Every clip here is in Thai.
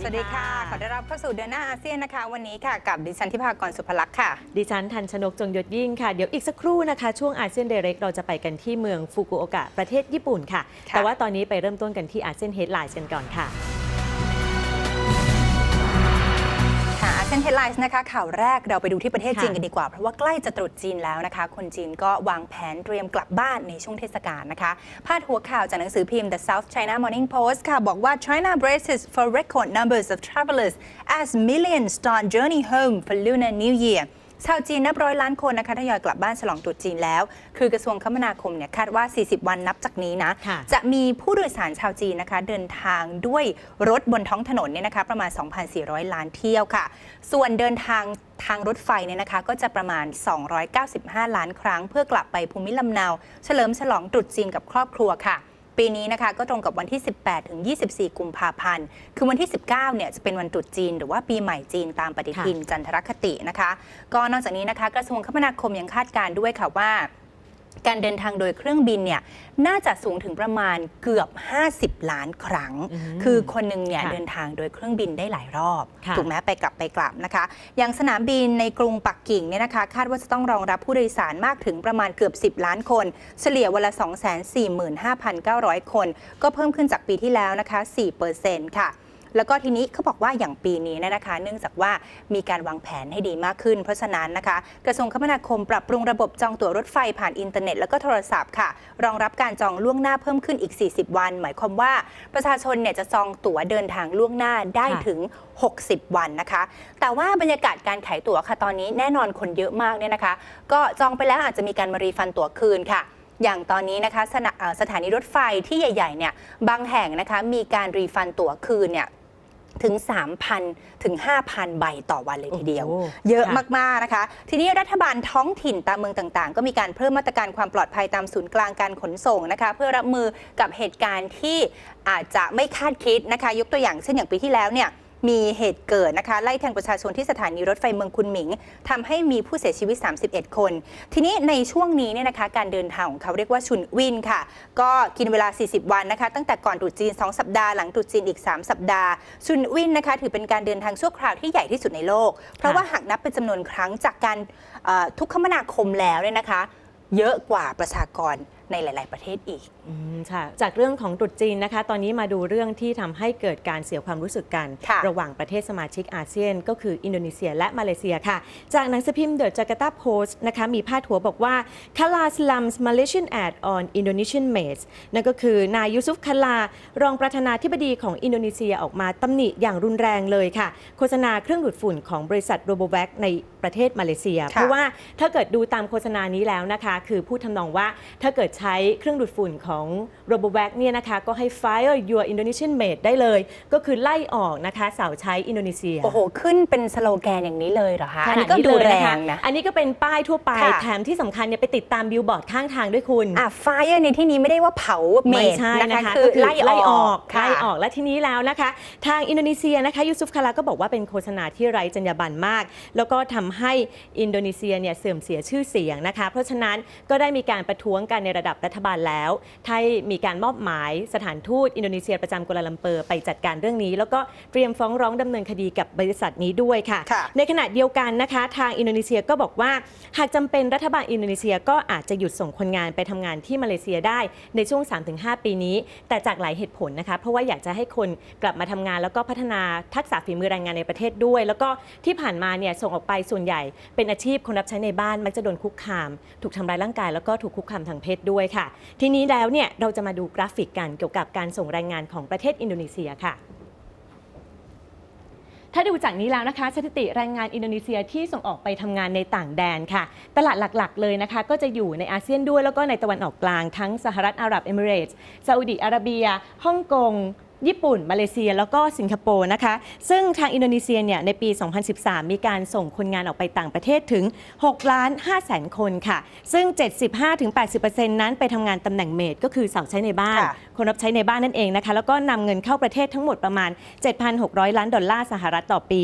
สวัสสวัสดีค่ะขอต้อนรับเข้าสู่เดือนหน้าอาเซียนนะคะ วันนี้ค่ะกับดิฉันทิพากรสุภลักษณ์ค่ะ ดิฉันทันชนกจงยศยิ่งค่ะ เดี๋ยวอีกสักครู่นะคะ ช่วงอาเซียนเดเรกเราจะไปกันที่เมืองฟุกุโอกะประเทศญี่ปุ่นค่ะค่ะ แต่ว่าตอนนี้ไปเริ่มต้นกันที่อาเซียนเฮดไลน์กันก่อนค่ะ เซียนเฮดไลน์นะคะข่าวแรกเราไปดูที่ประเทศค่ะจีนกันดีกว่า เพราะว่าใกล้จะตรุษจีนแล้วนะคะ คนจีนก็วางแผนเตรียมกลับบ้านในช่วงเทศกาลนะคะ พาดหัวข่าวจากหนังสือพิมพ์ The South China Morning Post ค่ะ บอกว่า China braces for record numbers of travelers as millions start journey home for Lunar New Year ชาวจีนนับร้อยล้านคนนะคะทยอยกลับบ้านฉลองตรุษจีนแล้ว คือกระทรวงคมนาคมเนี่ยคาดว่า 40 วันนับจากนี้นะค่ะจะมีผู้โดยสารชาวจีนนะคะ เดินทางด้วยรถบนท้องถนนเนี่ยนะคะ ประมาณ 2,400 ล้านเที่ยวค่ะ ส่วนเดินทางทางรถไฟเนี่ยนะคะก็จะประมาณ 295 ล้านครั้ง เพื่อกลับไปภูมิลำเนา เฉลิมฉลองตรุษจีนกับครอบครัวค่ะ ปีนี้นะคะก็ตรงกับวันที่ 18 ถึง 24 กุมภาพันธ์ คือวันที่ 19 เนี่ยจะเป็นวันตรุษจีน หรือว่าปีใหม่จีนตามปฏิทินจันทรคตินะคะ ก็นอกจากนี้นะคะกระทรวงคมนาคมยังคาดการณ์ด้วยค่ะว่า การเดินทางโดยเครื่องบินเนี่ยน่าจะสูงถึงประมาณเกือบ 50 ล้านครั้งอืมคือคนหนึ่งเนี่ยค่ะเดินทางโดยเครื่องบินได้หลายรอบค่ะถูกไหมไปกลับไปกลับนะคะ อย่างสนามบินในกรุงปักกิ่งเนี่ยนะคะ คาดว่าจะต้องรองรับผู้โดยสารมากถึงประมาณเกือบ 10 ล้านคน เฉลี่ยวันละ 245,900 คน ก็เพิ่มขึ้นจากปีที่แล้วนะคะ4%ค่ะ แล้วก็ทีนี้เขาบอกว่าอย่างปีนี้เนยนะคะ เนื่องจากว่ามีการวางแผนให้ดีมากขึ้น เพราะฉะนั้นนะคะ กระทรวงคมนาคมปรับปรุงระบบจองตั๋วรถไฟผ่านอินเทอร์เน็ต แล้วก็โทรศัพท์ค่ะ รองรับการจองล่วงหน้าเพิ่มขึ้นอีก 40 วัน หมายความว่าประชาชนเนี่ยจะจองตั๋วเดินทางล่วงหน้าได้ถึง 60 วันนะคะ แต่ว่าบรรยากาศการขายตั๋วค่ะตอนนี้แน่นอนคนเยอะมากเนี่ยนะคะ ก็จองไปแล้วอาจจะมีการมารีฟันตั๋วคืนค่ะอย่างตอนนี้นะคะสถานีรถไฟที่ใหญ่ๆเนี่ยบางแห่งนะคะมีการรีฟันตั๋วคืนเนี่ย ถึง 3,000 ถึง 5,000 ใบต่อวันเลยทีเดียวโอ้โหเยอะค่ะมาก ๆ นะคะ ทีนี้รัฐบาลท้องถิ่นตามเมืองต่าง ๆ ก็มีการเพิ่มมาตรการความปลอดภัยตามศูนย์กลางการขนส่งนะคะ เพื่อรับมือกับเหตุการณ์ที่อาจจะไม่คาดคิดนะคะ ยกตัวอย่างเช่นอย่างปีที่แล้วเนี่ย มีเหตุเกิดนะคะ ไล่แทงประชาชนที่สถานีรถไฟเมืองคุนหมิงทำให้มีผู้เสียชีวิต 31 คน ทีนี้ในช่วงนี้เนี่ยนะคะการเดินทางของเขาเรียกว่าชุนวินค่ะ ก็กินเวลา 40 วันนะคะ ตั้งแต่ก่อนตรุษจีน 2 สัปดาห์หลังตรุษจีนอีก 3 สัปดาห์ ชุนวินนะคะถือเป็นการเดินทางชั่วคราวที่ใหญ่ที่สุดในโลก เพราะว่าหากนับเป็นจำนวนครั้งจากการเอ่อทุกคมนาคมแล้วเนี่ยนะคะ เยอะกว่าประชากร ในหลาย ๆ ประเทศอีกอืมค่ะ จากเรื่องของตรุษจีนนะคะ ตอนนี้มาดูเรื่องที่ทำให้เกิดการเสียความรู้สึกกันค่ะระหว่างประเทศสมาชิกอาเซียน ก็คืออินโดนีเซียและมาเลเซียค่ะ จากหนังสือพิมพ์ The Jakarta Post นะคะมีพาดหัวบอกว่า Kala slums Malaysian ad on Indonesian maids นั่นก็คือนายยูซุฟคาลารองประธานาธิบดีของอินโดนีเซียออกมาตำหนิอย่างรุนแรงเลยค่ะ โฆษณาเครื่องดูดฝุ่นของบริษัทโรโบแวคในประเทศมาเลเซีย เพราะว่าถ้าเกิดดูตามโฆษณานี้แล้วนะคะ คือพูดทำนองว่าถ้าเกิดใช้เครื่องดูดฝุ่นของ r o b o v a c เนี่ยนะคะก็ให้ fire your Indonesian maid ได้เลย ก็คือไล่ออกนะคะสาวใช้อินโดนีเซีย โอ้โห ขึ้นเป็นสโลแกนอย่างนี้เลยเหรอคะขอันนานี้ดก็นี้ดูเลยแรนะคะงนะ อันนี้ก็เป็นป้ายทั่วไปค่ะแถมที่สำคัญเนี่ยไปติดตามบิลบอร์ดข้างทางด้วยคุณอะไฟในที่นี้ไม่ได้ว่าเผาเมไม่ดใช่นะนะคะคะคือก็ไล่ออกไล่ออกค่ะไล่ออกและทีนี้แล้วนะคะ ทางอินโดนีเซียนะคะยูซุฟคาราก็บอกว่าเป็นโฆษณาที่ไร้จรรยาบรรณมาก แล้วก็ทำให้อินโดนีเซียเนี่ยเสื่อมเสียชื่อเสียงนะคะ เพราะฉะนั้นก็ได้มีการประท้วงกันในระดับรัฐบาลแล้วให้มีการมอบหมายสถานทูตอินโดนีเซียประจำกัวลาลัมเปอร์ไปจัดการเรื่องนี้ แล้วก็เตรียมฟ้องร้องดำเนินคดีกับบริษัทนี้ด้วยค่ะค่ะในขณะเดียวกันนะคะ ทางอินโดนีเซียก็บอกว่า หากจำเป็นรัฐบาลอินโดนีเซียก็อาจจะหยุดส่งคนงานไปทำงานที่มาเลเซียได้ในช่วง 3-5 ปีนี้ แต่จากหลายเหตุผลนะคะ เพราะว่าอยากจะให้คนกลับมาทำงาน แล้วก็พัฒนาทักษะฝีมือแรงงานในประเทศด้วย แล้วก็ที่ผ่านมาเนี่ยส่งออกไปส่วนใหญ่ เป็นอาชีพคนรับใช้ในบ้านมักจะโดนคุกคาม ถูกทำร้ายร่างกายแล้วก็ถูกคุกคามทางเพศด้วยค่ะ ทีนี้แล้วเนี่ยเราจะมาดูกราฟิกกันเกี่ยวกับการส่งแรงงานของประเทศอินโดนีเซียค่ะถ้าดูจากนี้แล้วนะคะสถิติแรงงานอินโดนีเซียที่ส่งออกไปทำงานในต่างแดนค่ะ ตลาดหลักๆ เลยนะคะ ก็จะอยู่ในอาเซียนด้วยแล้วก็ในตะวันออกกลางทั้งสหรัฐอาหรับเอมิเรตส์ซาอุดีอาระเบียฮ่องกง ญี่ปุ่น มาเลเซีย แล้วก็สิงคโปร์นะคะ ซึ่งทางอินโดนีเซียเนี่ยในปี 2013 มีการส่งคนงานออกไปต่างประเทศถึง6ล้าน5แสนคนค่ะ ซึ่ง 75-80%นั้นไปทำงานตำแหน่งเมดก็คือสาวใช้ในบ้านค่ะคนรับใช้ในบ้านนั่นเองนะคะ แล้วก็นำเงินเข้าประเทศทั้งหมดประมาณ 7,600 ล้านดอลลาร์สหรัฐต่อปี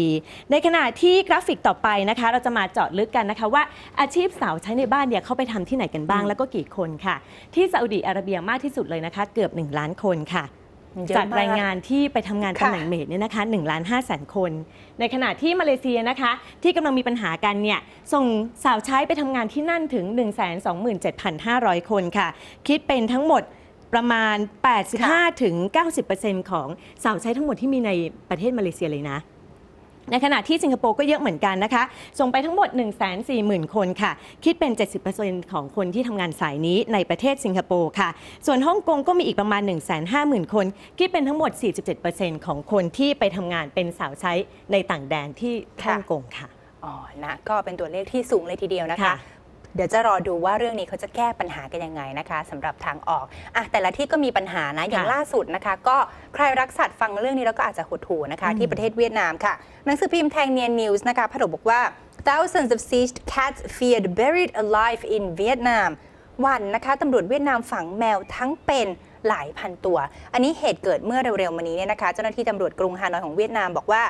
ในขณะที่กราฟิกต่อไปนะคะ เราจะมาเจาะลึกกันนะคะว่าอาชีพสาวใช้ในบ้านเนี่ยเขาไปทำที่ไหนกันบ้าง แล้วก็กี่คนค่ะ ที่ซาอุดิอาระเบียมากที่สุดเลยนะคะ เกือบ 1 ล้านคนค่ะ เยอะมากจากแรงงานที่ไปทำงานค่ะตำแหน่งเมดเนี่ยนะคะ1ล้าน5แสนคน ในขณะที่มาเลเซียนะคะ ที่กำลังมีปัญหากันเนี่ยส่งสาวใช้ไปทำงานที่นั่นถึง 127,500 คนค่ะ คิดเป็นทั้งหมดประมาณ 85ถึง90%ของสาวใช้ทั้งหมดที่มีในประเทศมาเลเซียเลยนะ ในขณะที่สิงคโปร์ก็เยอะเหมือนกันนะคะ ส่งไปทั้งหมด 1 4 0 0 0 0 คนค่ะ คิดเป็น 70%ของคนที่ทำงานสายนี้ในประเทศสิงคโปร์ค่ะ ส่วนฮ่องกงก็มีอีกประมาณ 1 5 0 0 0 0 คน คิดเป็นทั้งหมด 47%ของคนที่ไปทำงานเป็นสาวใช้ในต่างแดนที่ฮ่องกงค่ะ อ๋อ นะ ก็เป็นตัวเลขที่สูงเลยทีเดียวนะคะ ค่ะ เดี๋ยวจะรอดูว่าเรื่องนี้เขาจะแก้ปัญหากันยังไงนะคะสำหรับทางออกอะแต่ละที่ก็มีปัญหานะอย่างค่ะล่าสุดนะคะ ก็ใครรักสัตว์ฟังเรื่องนี้แล้วก็อาจจะหดหูนะคะอืมที่ประเทศเวียดนามค่ะหนังสือพิมพ์แทงเนียนนิวส์นะคะพระดบอกว่า thousands of seized cats feared buried alive in Vietnam วันนะคะตำรวจเวียดนามฝังแมวทั้งเป็นหลายพันตัว อันนี้เหตุเกิดเมื่อเร็วๆมานี้เนี่ยนะคะ เจ้าหน้าที่ตำรวจกรุงฮานอยของเวียดนามบอกว่า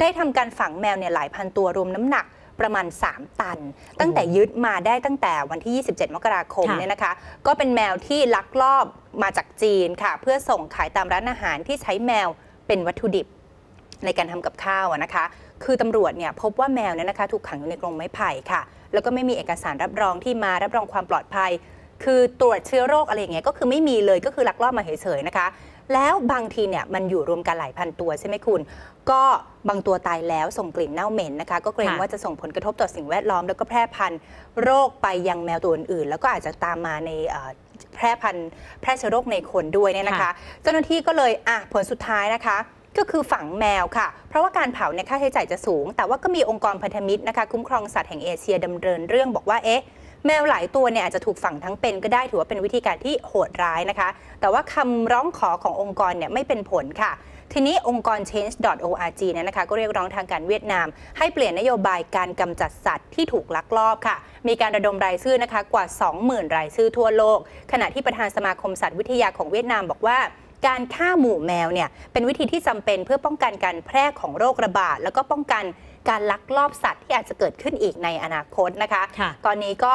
ได้ทำการฝังแมวเนี่ยหลายพันตัวรวมน้ำหนัก ประมาณ 3 ตัน ตั้งแต่ยึดมาได้ตั้งแต่วันที่ 27 มกราคมค่ะเนี่ยนะคะ ก็เป็นแมวที่ลักลอบมาจากจีนค่ะ เพื่อส่งขายตามร้านอาหารที่ใช้แมวเป็นวัตถุดิบในการทำกับข้าวอะนะคะ คือตำรวจเนี่ยพบว่าแมวเนี่ยนะคะ ถูกขังอยู่ในกรงไม้ไผ่ค่ะ แล้วก็ไม่มีเอกสารรับรองที่มารับรองความปลอดภัย คือตรวจเชื้อโรคอะไรอย่างเงี้ยก็คือไม่มีเลยก็คือลักลอบมาเฉยๆนะคะ แล้วบางทีเนี่ยมันอยู่รวมกันหลายพันตัวใช่ไหมคุณ ก็บางตัวตายแล้วส่งกลิ่นเน่าเหม็นนะคะ ก็เกรงค่ะว่าจะส่งผลกระทบต่อสิ่งแวดล้อม แล้วก็แพร่พันธุ์โรคไปยังแมวตัวอื่นๆ แล้วก็อาจจะตามมาในเอ่อแพร่พันธุ์แพร่เชื้อโรคในคนด้วยเนี่ยนะคะค่ะเจ้าหน้าที่ก็เลยอะผลสุดท้ายนะคะก็คือฝังแมวค่ะ เพราะว่าการเผาเนี่ยค่าใช้จ่ายจะสูง แต่ว่าก็มีองค์กรพันธมิตรนะคะ คุ้มครองสัตว์แห่งเอเชียดำเนินเรื่องบอกว่าเอ๊ะ แมวหลายตัวเนี่ยอาจจะถูกฝังทั้งเป็นก็ได้ถือว่าเป็นวิธีการที่โหดร้ายนะคะ แต่ว่าคำร้องขอขององค์กรเนี่ยไม่เป็นผลค่ะทีนี้องค์กร change.org เนี่ยนะคะก็เรียกร้องทางการเวียดนาม ให้เปลี่ยนนโยบายการกำจัดสัตว์ที่ถูกลักลอบค่ะ มีการระดมรายชื่อนะคะกว่า 20,000 รายชื่อทั่วโลก ขณะที่ประธานสมาคมสัตว์วิทยาของเวียดนามบอกว่าการฆ่าหมู่แมวเนี่ยเป็นวิธีที่จำเป็นเพื่อป้องกันการแพร่ของโรคระบาด แล้วก็ป้องกัน การลักลอบสัตว์ที่อาจจะเกิดขึ้นอีกในอนาคตนะคะค่ะตอนนี้ก็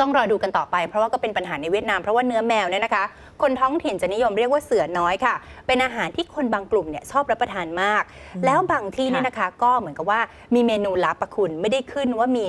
ต้องรอดูกันต่อไปเพราะว่าก็เป็นปัญหาในเวียดนามเพราะว่าเนื้อแมวเนี่ยนะคะ คนท้องถิ่นจะนิยมเรียกว่าเสือน้อยค่ะ เป็นอาหารที่คนบางกลุ่มเนี่ยชอบรับประทานมาก แล้วบางที่เนี่ยนะคะ ก็เหมือนกับว่ามีเมนูลับประคุณไม่ได้ขึ้นว่ามี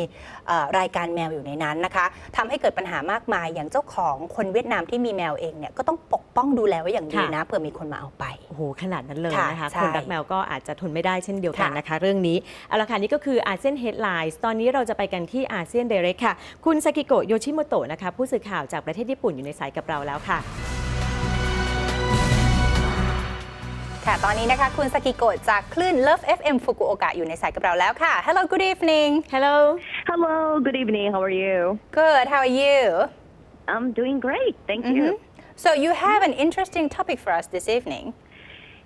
เอ่อรายการแมวอยู่ในนั้นนะคะทำให้เกิดปัญหามากมายอย่างเจ้าของคนเวียดนามที่มีแมวเองเนี่ยก็ต้องปกป้องดูแลไว้อย่างดีค่ะนะเผื่อมีคนมาเอาไปโอ้โหขนาดนั้นเลยค่ะนะคะใช่คนรักแมวก็อาจจะทนไม่ได้เช่นเดียวกันค่ะนะคะ เรื่องนี้เอาละค่ะนี่ก็คืออาเซียนเฮดไลน์ตอนนี้เราจะไปกันที่อาเซียนเดเรกค่ะ คุณซากิโกะโยชิโมโตะนะคะผู้สื่อข่าวจากประเทศญี่ปุ่นอยู่ในสายกับเราแล้วค่ะค่ะตอนนี้นะคะคุณสกิโกะจากคลื่น Love FM ฟุกุโอกะอยู่ในสายกับเราแล้วค่ะ Hello good evening Hello Hello, good evening. How are you? Good how are you I'm doing great. Thank you. Mhm. So you have an interesting topic for us this evening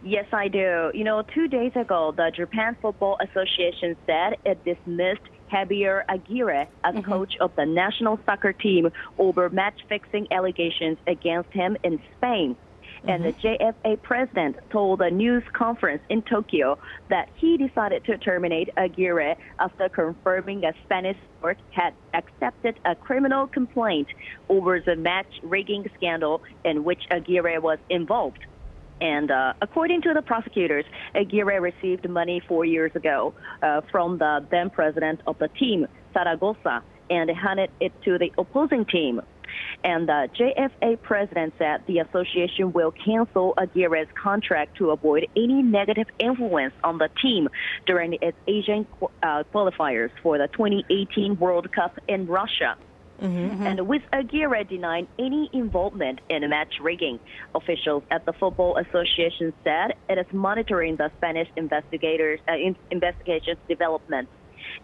Yes, I do. You know, two days ago, the Japan Football Association said it dismissed Javier Aguirre as mm-hmm. coach of the national soccer team over match fixing allegations against him in Spain. And the mm-hmm. JFA president told a news conference in Tokyo that he decided to terminate Aguirre after confirming a Spanish court had accepted a criminal complaint over the match rigging scandal in which Aguirre was involved. And uh, according to the prosecutors, Aguirre received money four years ago uh, from the then president of the team, Zaragoza, and handed it to the opposing team. And the JFA president said the association will cancel Aguirre's contract to avoid any negative influence on the team during its Asian uh, qualifiers for the 2018 World Cup in Russia. And with Aguirre denying any involvement in match rigging, officials at the Football Association said it is monitoring the Spanish investigators uh, in, investigations developments.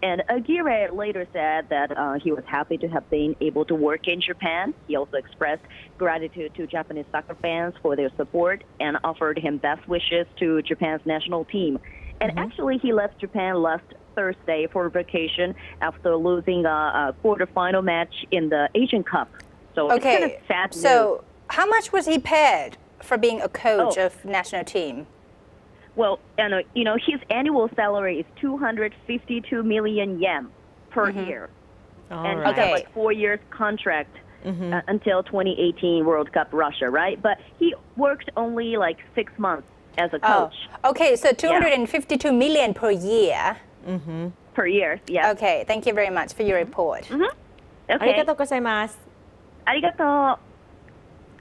And Aguirre later said that uh, he was happy to have been able to work in Japan. He also expressed gratitude to Japanese soccer fans for their support and offered him best wishes to Japan's national team. And actually, he left Japan last Thursday for vacation after losing a, a quarterfinal match in the Asian Cup. So it's kind of Okay sad news. so how much was he paid for being a coach Oh. of national team Well, and, uh, you know, his annual salary is 252 million yen per year. and he Okay. got like four years contract uh, until 2018 World Cup Russia, right? But he worked only like six months as a Oh, coach okay. So 252 million per year. Per year. Yeah. Okay. Thank you very much for your report. อาริ Okay. กาโตโกไซมัส Arigato.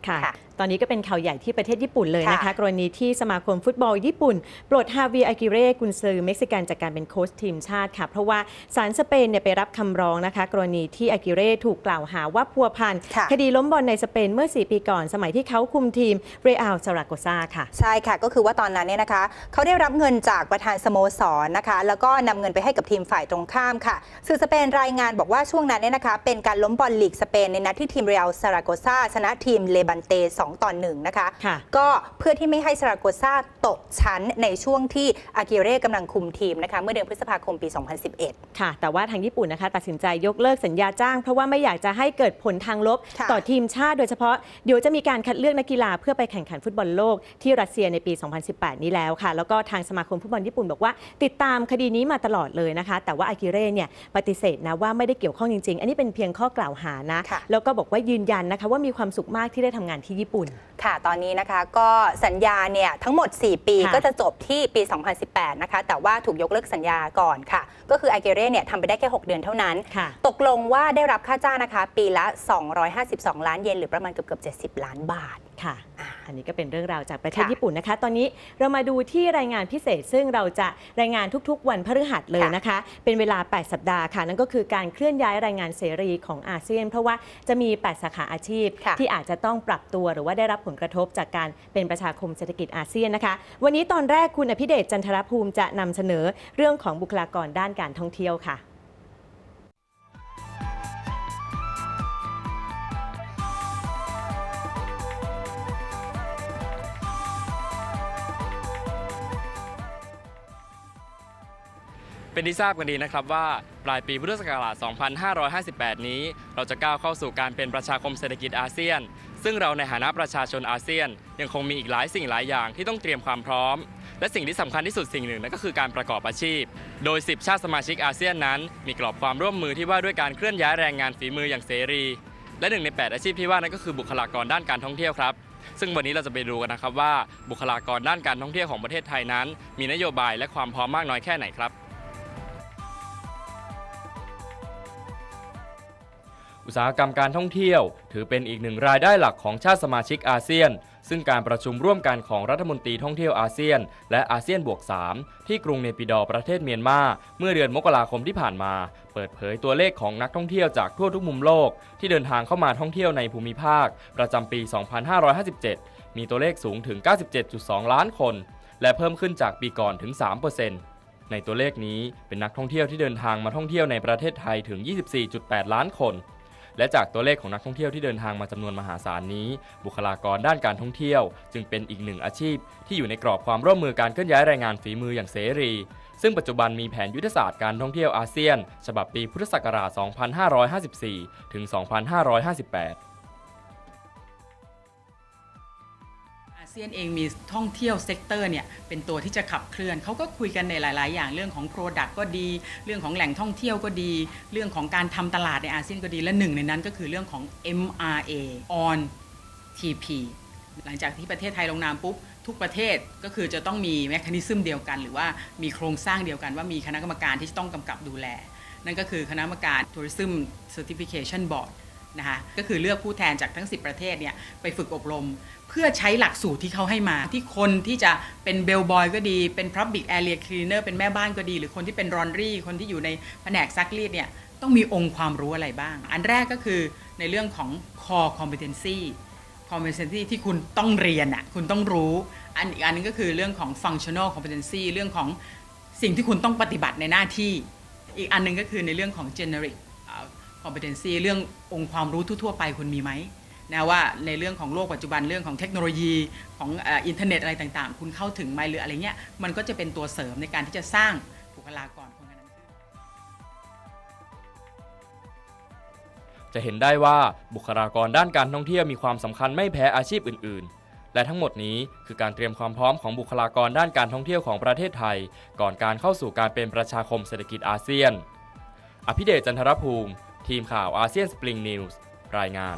ค่ะค่ะ ตอนนี้ก็เป็นข่าวใหญ่ที่ประเทศญี่ปุ่นเลยนะคะค่ะกรณีที่สมาคมฟุตบอลญี่ปุ่น ปลดฮาวิอากิเร่กุนซือเม็กซิกันจากการเป็นโค้ชทีมชาติค่ะ เพราะว่าศาลสเปนเนี่ยไปรับคำร้องนะคะ กรณีที่อากิเร่ถูกกล่าวหาว่าพัวพันค่ะคดีล้มบอลในสเปนเมื่อ 4 ปีก่อน สมัยที่เขาคุมทีมเรอัลซาราโกซาค่ะ ใช่ค่ะ ก็คือว่าตอนนั้นเนี่ยนะคะเขาได้รับเงินจากประธานสโมสรนะคะ แล้วก็นำเงินไปให้กับทีมฝ่ายตรงข้ามค่ะสื่อสเปนรายงานบอกว่าช่วงนั้นเนี่ยนะคะเป็นการล้มบอลลีกสเปนในนัดที่ทีมเรอัลซาราโกซาชนะทีมเลบันเต2ต่อ1นะคะค่ะก็เพื่อที่ไม่ให้ซาราโกซาตกชั้นในช่วงที่อากิเร่กำลังคุมทีมนะคะ เมื่อเดือนพฤษภาคมปี 2011 ค่ะ แต่ว่าทางญี่ปุ่นนะคะตัดสินใจยกเลิกสัญญาจ้าง เพราะว่าไม่อยากจะให้เกิดผลทางลบค่ะต่อทีมชาติโดยเฉพาะเดี๋ยวจะมีการคัดเลือกนักกีฬาเพื่อไปแข่งขันฟุตบอลโลกที่รัสเซียในปี 2018 นี้แล้วค่ะ แล้วก็ทางสมาคมฟุตบอลญี่ปุ่นบอกว่า ติดตามคดีนี้มาตลอดเลยนะคะ แต่ว่าอากิเร่เนี่ยปฏิเสธนะว่าไม่ได้เกี่ยวข้องจริงๆ อันนี้เป็นเพียงข้อกล่าวหานะค่ะแล้วก็บอกว่ายืนยันนะคะว่ามีความสุขมากที่ได้ทำงานที่ญี่ปุ่นค่ะ ตอนนี้นะคะก็สัญญาเนี่ยทั้งหมด 4 ปีค่ะ ก็จะจบที่ปี 2018 นะคะ แต่ว่าถูกยกเลิกสัญญาก่อนค่ะ ก็คืออาเกเร่เนี่ยทำไปได้แค่ 6 เดือนเท่านั้น ค่ะ ตกลงว่าได้รับค่าจ้างนะคะ ปีละ 252 ล้านเยนหรือประมาณเกือบเกือบ70 ล้านบาท ค่ะ อันนี้ก็เป็นเรื่องราวจากประเทศค่ะญี่ปุ่นนะคะ ตอนนี้เรามาดูที่รายงานพิเศษ ซึ่งเราจะรายงานทุกๆ วันพฤหัสเลยค่ะนะคะ เป็นเวลา 8 สัปดาห์ค่ะ นั่นก็คือการเคลื่อนย้ายรายงานเสรีของอาเซียน เพราะว่าจะมี 8 สาขาอาชีพ ค่ะ ที่อาจจะต้องปรับตัวหรือว่าได้รับผลกระทบจากการเป็นประชาคมเศรษฐกิจอาเซียนนะคะ วันนี้ตอนแรกคุณอภิเดชจันทรภูมิจะนำเสนอเรื่องของบุคลากรด้านการท่องเที่ยวค่ะ เป็นที่ทราบกันดีนะครับว่าปลายปีพุทธศักราช 2558 นี้ เราจะก้าวเข้าสู่การเป็นประชาคมเศรษฐกิจอาเซียน ซึ่งเราในฐานะประชาชนอาเซียน ยังคงมีอีกหลายสิ่งหลายอย่างที่ต้องเตรียมความพร้อม และสิ่งที่สำคัญที่สุดสิ่งหนึ่งนั่นก็คือการประกอบอาชีพ โดย 10 ชาติสมาชิกอาเซียนนั้น มีกรอบความร่วมมือที่ว่าด้วยการเคลื่อนย้ายแรงงานฝีมืออย่างเสรี และหนึ่งใน 8 อาชีพที่ว่านั่นก็คือบุคลากรด้านการท่องเที่ยวครับซึ่งวันนี้เราจะไปดูกันนะครับว่าบุคลากรด้านการท่องเที่ยวของประเทศไทยนั้น มีนโยบายและความพร้อมมากน้อยแค่ไหนครับ อุตสาหกรรมการท่องเที่ยว ถือเป็นอีกหนึ่งรายได้หลักของชาติสมาชิกอาเซียน ซึ่งการประชุมร่วมกันของรัฐมนตรีท่องเที่ยวอาเซียน และอาเซียนบวก 3 ที่กรุงเนปิดอประเทศเมียนมาเมื่อเดือนมกราคมที่ผ่านมา เปิดเผยตัวเลขของนักท่องเที่ยวจากทั่วทุกมุมโลก ที่เดินทางเข้ามาท่องเที่ยวในภูมิภาค ประจำปี 2557 มีตัวเลขสูงถึง 97.2 ล้านคน และเพิ่มขึ้นจากปีก่อนถึง 3%ในตัวเลขนี้เป็นนักท่องเที่ยวที่เดินทางมาท่องเที่ยวในประเทศไทยถึง 24.8 ล้านคน และจากตัวเลขของนักท่องเที่ยวที่เดินทางมาจำนวนมหาศาลนี้ บุคลากรด้านการท่องเที่ยว จึงเป็นอีกหนึ่งอาชีพ ที่อยู่ในกรอบความร่วมมือการเคลื่อนย้ายแรงงานฝีมืออย่างเสรี ซึ่งปัจจุบันมีแผนยุทธศาสตร์การท่องเที่ยวอาเซียน ฉบับปีพุทธศักราช 2554 ถึง 2558 ซียนเองมีท่องเที่ยวเซกเตอร์เนี่ยเป็นตัวที่จะขับเคลื่อนเขาก็คุยกันในหลาย ๆ อย่างเรื่องของ Product ก็ดี เรื่องของแหล่งท่องเที่ยวก็ดี เรื่องของการทำตลาดในอาเซียนก็ดีและหนึ่งในนั้นก็คือเรื่องของ MRA on TP หลังจากที่ประเทศไทยลงนามปุ๊บทุกประเทศก็คือจะต้องมีแมคานิซึมเดียวกัน หรือว่ามีโครงสร้างเดียวกัน ว่ามีคณะกรรมการที่ต้องกำกับดูแล นั่นก็คือคณะกรรมการ Tourism Certification Board นะคะก็คือเลือกผู้แทนจากทั้ง 10 ประเทศเนี่ยไปฝึกอบรม เพื่อใช้หลักสูตรที่เขาให้มาที่คนที่จะเป็นเบลบอยก็ดีเป็น Public Area Cleaner เป็นแม่บ้านก็ดี หรือคนที่เป็นรอนรี่ คนที่อยู่ในแผนกซักรีดเนี่ยต้องมีองค์ความรู้อะไรบ้าง อันแรกก็คือในเรื่องของ core competency competency ที่คุณต้องเรียนอะคุณต้องรู้ อันอีกอันนึงก็คือเรื่องของ functional competency เรื่องของสิ่งที่คุณต้องปฏิบัติในหน้าที่ อีกอันหนึงก็คือในเรื่องของ generic competency เรื่ององค์ความรู้ทั่วๆไปคุณมีไหมนะว่าในเรื่องของโลกปัจจุบันเรื่องของเทคโนโลยีของอินเทอร์เน็ตอะไรต่างๆ คุณเข้าถึงไหมหรืออะไรเงี้ยมันก็จะเป็นตัวเสริมในการที่จะสร้างบุคลากรคนนั้นจะเห็นได้ว่าบุคลากรด้านการท่องเที่ยวมีความสำคัญไม่แพ้อาชีพอื่น ๆ และทั้งหมดนี้คือการเตรียมความพร้อมของบุคลากรด้านการท่องเที่ยวของประเทศไทย ก่อนการเข้าสู่การเป็นประชาคมเศรษฐกิจอาเซียน อภิเดชจันทรภูมิ ทีมข่าวอาเซียนสปริงนิวส์รายงาน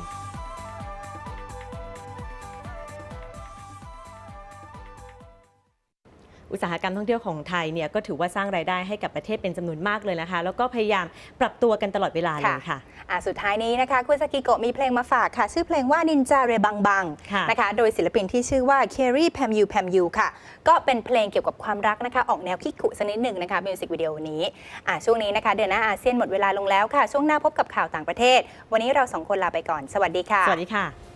ตสาหกรรมท่องเที่ยวของไทยเนี่ยก็ถือว่าสร้างรายได้ให้กับประเทศเป็นจำนวนมากเลยนะคะ แล้วก็พยายามปรับตัวกันตลอดเวลาเลยค่ะอะสุดท้ายนี้นะคะคุณสกิโกะมีเพลงมาฝากค่ะ ชื่อเพลงว่านินจาเรบังบังค่ะนะคะโดยศิลปินที่ชื่อว่าเครีแพมยูแพมยูค่ะ ก็เป็นเพลงเกี่ยวกับความรักนะคะ ออกแนวคิกขุสักนิดหนึ่งนะคะมิวสิกวิดีโอนี้อะช่วงนี้นะคะเดือนหน้าอาเซียนหมดเวลาลงแล้วค่ะ ช่วงหน้าพบกับข่าวต่างประเทศ วันนี้เราสองคนลาไปก่อน สวัสดีค่ะ สวัสดีค่ะ